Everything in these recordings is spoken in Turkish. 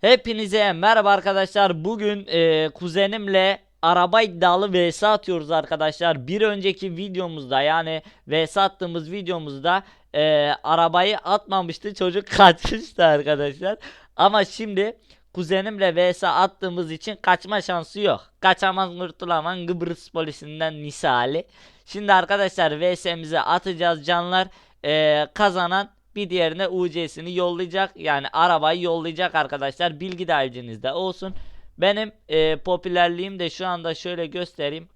Hepinize merhaba arkadaşlar. Bugün e, kuzenimle araba iddialı vs atıyoruz arkadaşlar. Bir önceki videomuzda yani vs attığımız videomuzda e, arabayı atmamıştı. Çocuk kaçmıştı arkadaşlar. Ama şimdi kuzenimle vs attığımız için kaçma şansı yok. Kaçamaz kurtulamaz Kıbrıs polisinden misali. Şimdi arkadaşlar vs'mizi atacağız canlar. E, kazanan bir diğerine UC'sini yollayacak. Yani arabayı yollayacak arkadaşlar. Bilgi dahilinizde olsun. Benim e, popülerliğim de şu anda şöyle göstereyim.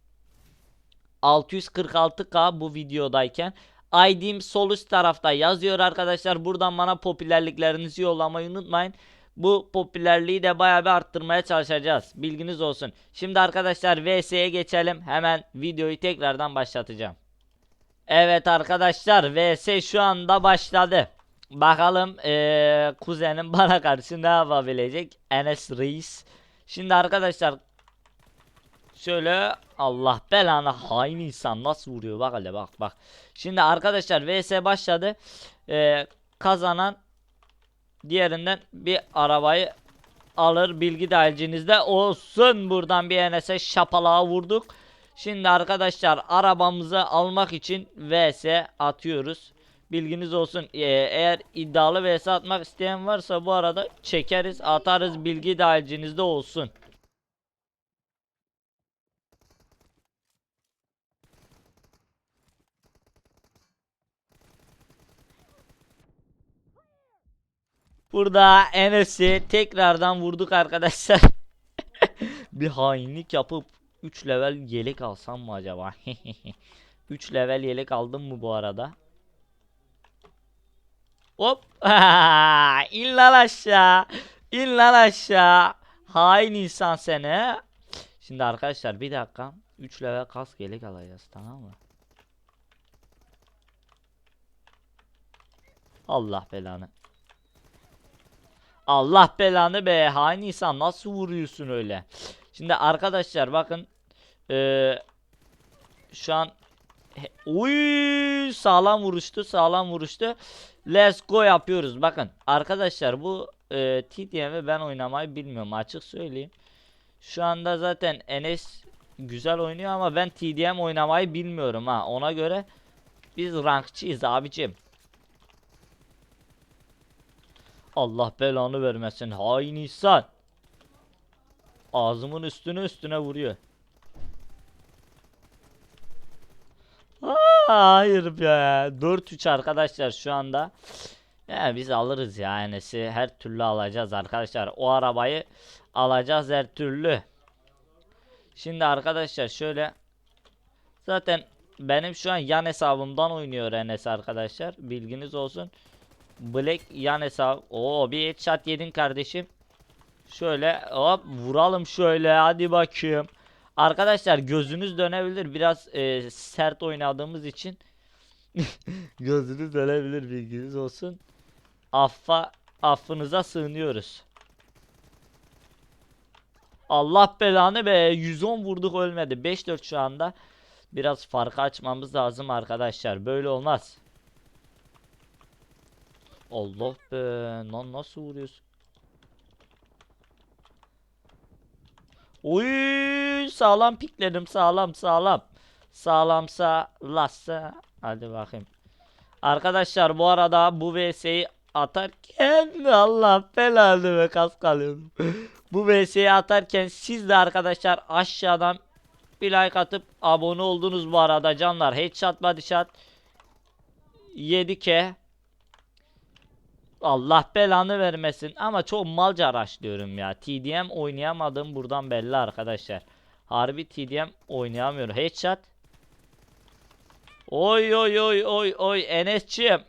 646k bu videodayken. ID'm sol üst tarafta yazıyor arkadaşlar. Buradan bana popülerliklerinizi yollamayı unutmayın. Bu popülerliği de bayağı bir arttırmaya çalışacağız. Bilginiz olsun. Şimdi arkadaşlar VS'ye geçelim. Hemen videoyu tekrardan başlatacağım. Evet arkadaşlar VS şu anda başladı. Bakalım eee, kuzenim bana karşı ne yapabilecek? Enes Reis. Şimdi arkadaşlar şöyle Allah belanı hain insan nasıl vuruyor bak hele bak bak. Şimdi arkadaşlar VS başladı. Eee, kazanan diğerinden bir arabayı alır bilgi dahilinizde olsun. Buradan bir Enes'e şapalağa vurduk. Şimdi arkadaşlar arabamızı almak için vs atıyoruz. Bilginiz olsun. Ee, eğer iddialı vs atmak isteyen varsa bu arada çekeriz, atarız. Bilgi dahilinizde olsun. Burada Enes'i tekrardan vurduk arkadaşlar. bir hainlik yapıp 3 level yelek alsam mı acaba? 3 level yelek aldım mı bu arada? Hop! İn lan aşağı. İn lan aşağı. Hain insan seni. Şimdi arkadaşlar bir dakika. 3 level kask yelek alacağız tamam mı? Allah belanı. Allah belanı be hain insan nasıl vuruyorsun öyle? Şimdi arkadaşlar bakın eee, şu an Uy sağlam vuruştu sağlam vuruştu. Let's go yapıyoruz. Bakın arkadaşlar bu eee TDM'i ben oynamayı bilmiyorum açık söyleyeyim. Şu anda zaten Enes güzel oynuyor ama ben TDM oynamayı bilmiyorum ha. Ona göre biz rankçıyız abicim. Allah belanı vermesin hain insan. Ağzımın üstüne üstüne vuruyor. Aa, hayır be. 4-3 arkadaşlar şu anda. Ya biz alırız ya Enes'i her türlü alacağız arkadaşlar. O arabayı alacağız her türlü. Şimdi arkadaşlar şöyle zaten benim şu an yan hesabımdan oynuyor Enes arkadaşlar. Bilginiz olsun. Black yan hesap. Oo bir headshot yedin kardeşim. Şöyle hop vuralım şöyle hadi bakayım. Arkadaşlar gözünüz dönebilir biraz e, sert oynadığımız için. gözünüz dönebilir bilginiz olsun. Affa affınıza sığınıyoruz. Allah belanı be 110 vurduk ölmedi. 5-4 şu anda. Biraz farkı açmamız lazım arkadaşlar. Böyle olmaz. Allah be. Lan nasıl vuruyorsun? Oy sağlam pikledim sağlam sağlam. Sağlamsa lassa. Hadi bakayım. Arkadaşlar bu arada bu VS'yi atarken Allah belanı ve kas kalıyorum. bu VS'yi atarken siz de arkadaşlar aşağıdan bir like atıp abone oldunuz bu arada canlar. Headshot body shot 7k Allah belanı vermesin ama çok malca araştırıyorum ya. TDM oynayamadım buradan belli arkadaşlar. Harbi TDM oynayamıyorum. Headshot. Oy oy oy oy oy Enes'cim.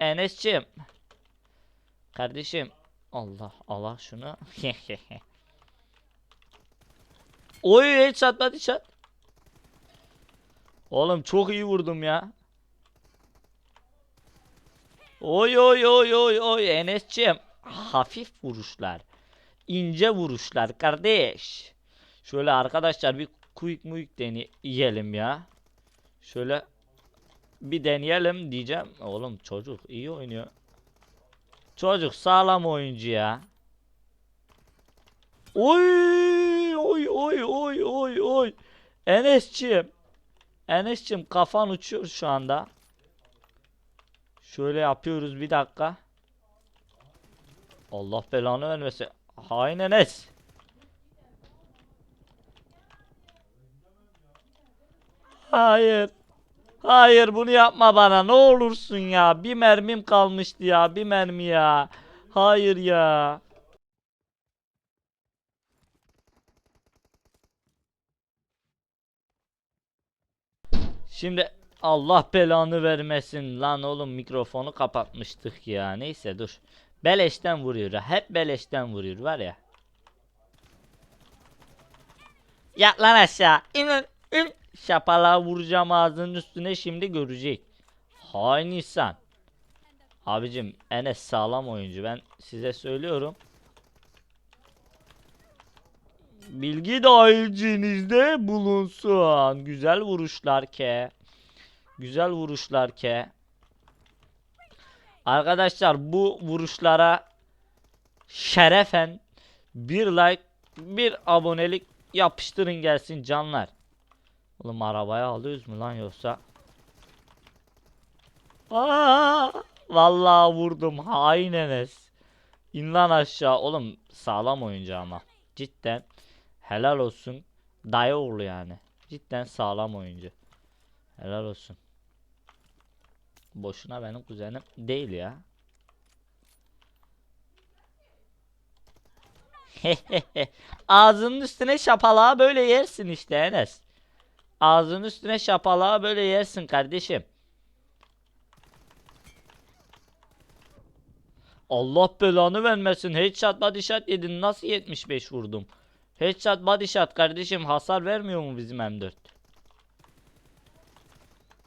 Enes'cim. Kardeşim. Allah Allah şunu. oy headshot hadi shot. Oğlum çok iyi vurdum ya. Oy oy oy oy oy Enes'cim hafif vuruşlar. İnce vuruşlar kardeş. Şöyle arkadaşlar bir quick muik deneyelim ya. Şöyle bir deneyelim diyeceğim. Oğlum çocuk iyi oynuyor. Çocuk sağlam oyuncu ya. Oy oy oy oy oy oy. Enes'ciğim. Enes'ciğim kafan uçuyor şu anda. Şöyle yapıyoruz bir dakika. Allah belanı vermesin. Hain Enes. Hayır. Hayır bunu yapma bana ne olursun ya. Bir mermim kalmıştı ya. Bir mermi ya. Hayır ya. Şimdi Allah belanı vermesin lan oğlum mikrofonu kapatmıştık ya. Neyse dur. Beleşten vuruyor. Hep beleşten vuruyor var ya. Yat lan aşağı. İn in. Şapalağı vuracağım ağzının üstüne şimdi görecek. Hain insan. Abicim Enes sağlam oyuncu ben size söylüyorum. Bilgi dahilinizde bulunsun. Güzel vuruşlar ke. Güzel vuruşlar ke. Arkadaşlar bu vuruşlara şerefen bir like bir abonelik yapıştırın gelsin canlar. Oğlum arabaya alıyoruz mu lan yoksa? Aa, vallahi vurdum hain Enes. İn lan aşağı oğlum sağlam oyuncu ama. Cidden helal olsun. Dayı oğlu yani. Cidden sağlam oyuncu. Helal olsun. Boşuna benim kuzenim değil ya. Ağzının üstüne şapalağı böyle yersin işte Enes. Ağzının üstüne şapalağı böyle yersin kardeşim. Allah belanı vermesin. Headshot body shot yedin. Nasıl 75 vurdum? Headshot body shot kardeşim hasar vermiyor mu bizim M4?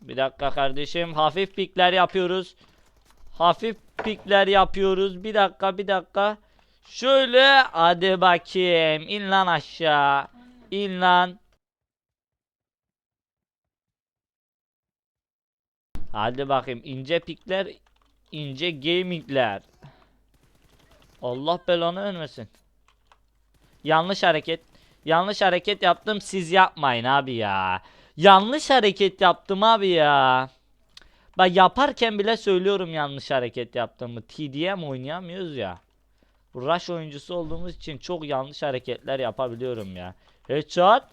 Bir dakika kardeşim. Hafif pikler yapıyoruz. Hafif pikler yapıyoruz. Bir dakika bir dakika. Şöyle hadi bakayım. İn lan aşağı. İn lan. Hadi bakayım ince pikler, ince gamingler. Allah belanı vermesin. Yanlış hareket. Yanlış hareket yaptım siz yapmayın abi ya. Yanlış hareket yaptım abi ya. Bak yaparken bile söylüyorum yanlış hareket yaptığımı. TDM oynayamıyoruz ya. Rush oyuncusu olduğumuz için çok yanlış hareketler yapabiliyorum ya. Headshot.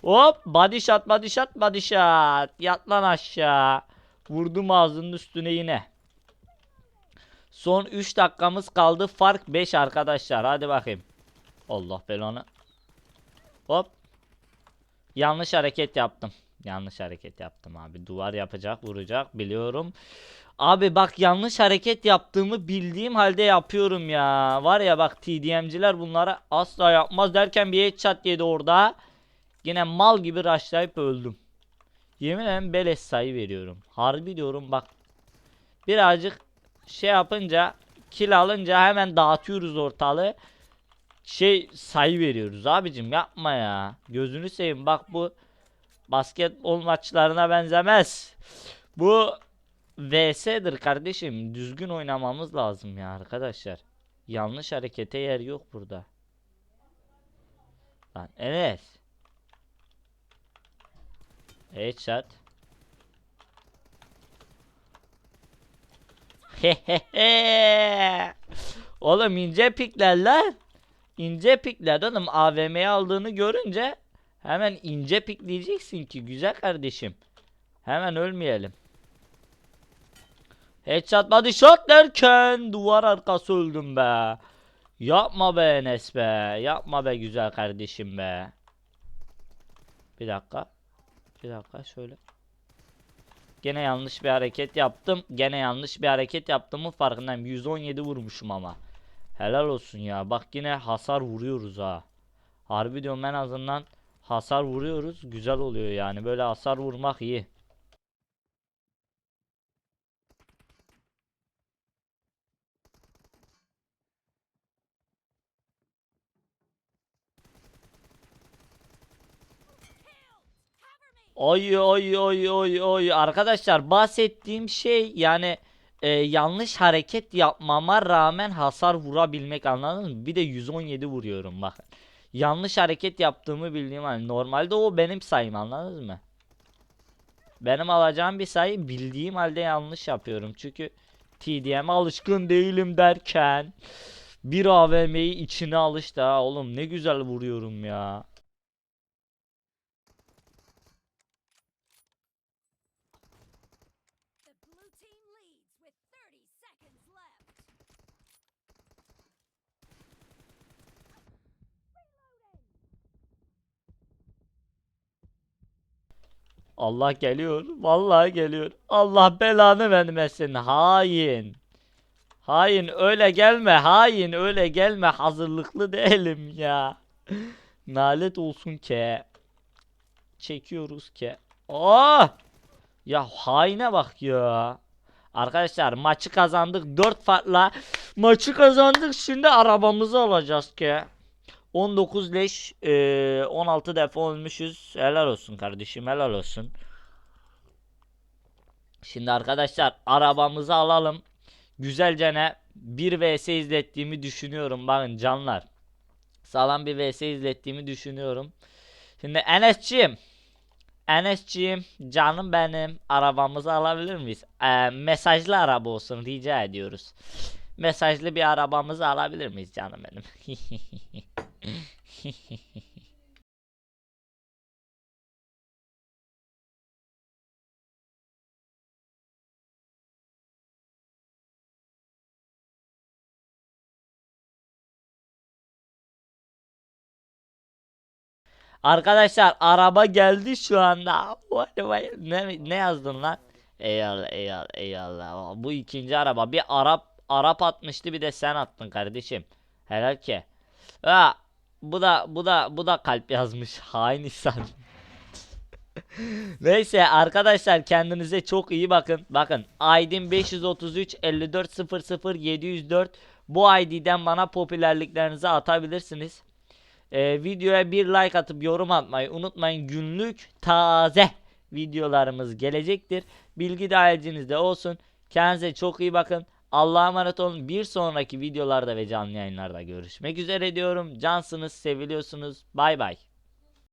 Hop body shot body shot body shot. Yat lan aşağı. Vurdum ağzının üstüne yine. Son 3 dakikamız kaldı. Fark 5 arkadaşlar. Hadi bakayım. Allah belanı. Hop. Yanlış hareket yaptım. Yanlış hareket yaptım abi. Duvar yapacak, vuracak biliyorum. Abi bak yanlış hareket yaptığımı bildiğim halde yapıyorum ya. Var ya bak TDM'ciler bunlara asla yapmaz derken bir headshot yedi orada. Yine mal gibi rushlayıp öldüm. Yemin ederim beleş sayı veriyorum. Harbi diyorum bak. Birazcık şey yapınca kill alınca hemen dağıtıyoruz ortalığı. Şey sayı veriyoruz abicim yapma ya. Gözünü seveyim bak bu basketbol maçlarına benzemez. Bu VS'dir kardeşim. Düzgün oynamamız lazım ya arkadaşlar. Yanlış harekete yer yok burada. Lan evet. Headshot. Oğlum ince pikler lan. İnce pikler oğlum AVM'yi aldığını görünce hemen ince pikleyeceksin ki güzel kardeşim. Hemen ölmeyelim. Headshot body shot derken duvar arkası öldüm be. Yapma be Enes be. Yapma be güzel kardeşim be. Bir dakika. Bir dakika şöyle. Gene yanlış bir hareket yaptım. Gene yanlış bir hareket yaptığımın farkındayım. 117 vurmuşum ama. Helal olsun ya. Bak yine hasar vuruyoruz ha. Harbi diyorum en azından hasar vuruyoruz. Güzel oluyor yani. Böyle hasar vurmak iyi. Oy oy oy oy oy arkadaşlar bahsettiğim şey yani e, yanlış hareket yapmama rağmen hasar vurabilmek anladınız mı? Bir de 117 vuruyorum bakın. Yanlış hareket yaptığımı bildiğim halde normalde o benim sayım anladınız mı? Benim alacağım bir sayı bildiğim halde yanlış yapıyorum. Çünkü TDM'e alışkın değilim derken bir AVM'yi içine alıştı ha oğlum ne güzel vuruyorum ya. Allah geliyor. Vallahi geliyor. Allah belanı vermesin. Hain. Hain öyle gelme. Hain öyle gelme. Hazırlıklı değilim ya. Nalet olsun ki. Çekiyoruz ki. Oh! Ya haine bak ya. Arkadaşlar maçı kazandık. 4 farkla maçı kazandık. Şimdi arabamızı alacağız ki. 19 leş, eee, 16 defa ölmüşüz. Helal olsun kardeşim, helal olsun. Şimdi arkadaşlar arabamızı alalım. Güzelce ne 1 vs izlettiğimi düşünüyorum. Bakın canlar. Sağlam bir vs izlettiğimi düşünüyorum. Şimdi Enes'ciğim. Enes'ciğim canım benim arabamızı alabilir miyiz? Eee, mesajlı araba olsun rica ediyoruz. Mesajlı bir arabamızı alabilir miyiz canım benim? Arkadaşlar araba geldi şu anda. Ne, ne yazdın lan? Eyvallah eyvallah eyvallah. Bu ikinci araba. Bir Arap Arap atmıştı bir de sen attın kardeşim. Helal ki. Ha, bu da bu da bu da kalp yazmış. Hain insan. Neyse arkadaşlar kendinize çok iyi bakın. Bakın ID'm 533 5400 704 bu ID'den bana popülerliklerinizi atabilirsiniz. Ee, videoya bir like atıp yorum atmayı unutmayın. Günlük taze videolarımız gelecektir. Bilgi dahilinizde olsun. Kendinize çok iyi bakın. Allah'a emanet olun. Bir sonraki videolarda ve canlı yayınlarda görüşmek üzere diyorum. Cansınız, seviliyorsunuz. Bay bay.